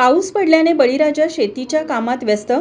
पाऊस पडल्याने बळीराजा शेतीच्या कामात व्यस्त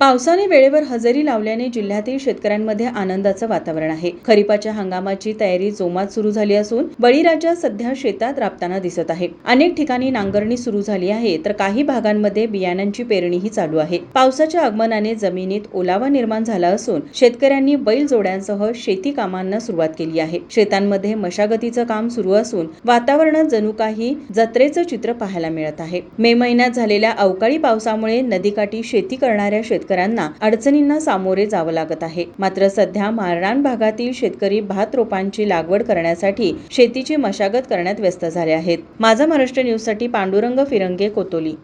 पावसाने वेळेवर हजेरी लावल्याने जिल्ह्यातील शेतकऱ्यांमध्ये आनंदाचं वातावरण आहे. खरीपाच्या हंगामाची तयारी जोमात सुरू झाली असून बळीराजा सध्या शेतात राबताना दिसत आहे. अनेक ठिकाणी नांगरणी सुरू झाली आहे तर काही भागांमध्ये बियाण्यांची पेरणीही चालू आहे. पावसाच्या आगमनाने जमिनीत ओलावा निर्माण झाला असून शेतकऱ्यांनी बैल जोड्यांसह शेती कामांना सुरुवात केली आहे. शेतांमध्ये मशागतीचं काम सुरू असून वातावरणात जणू काही जत्रेचं चित्र पाहायला मिळत आहे. मे महिन्यात झालेल्या अवकाळी पावसामुळे नदीकाठी शेती करणाऱ्या शेतकऱ्यांना शेतकऱ्यांना अडचणींना सामोरे जावं लागत आहे. मात्र सध्या मारणान भागातील शेतकरी भात रोपांची लागवड करण्यासाठी शेतीची मशागत करण्यात व्यस्त झाले आहेत. माझा महाराष्ट्र न्यूजसाठी पांडुरंग फिरंगे कोतोली.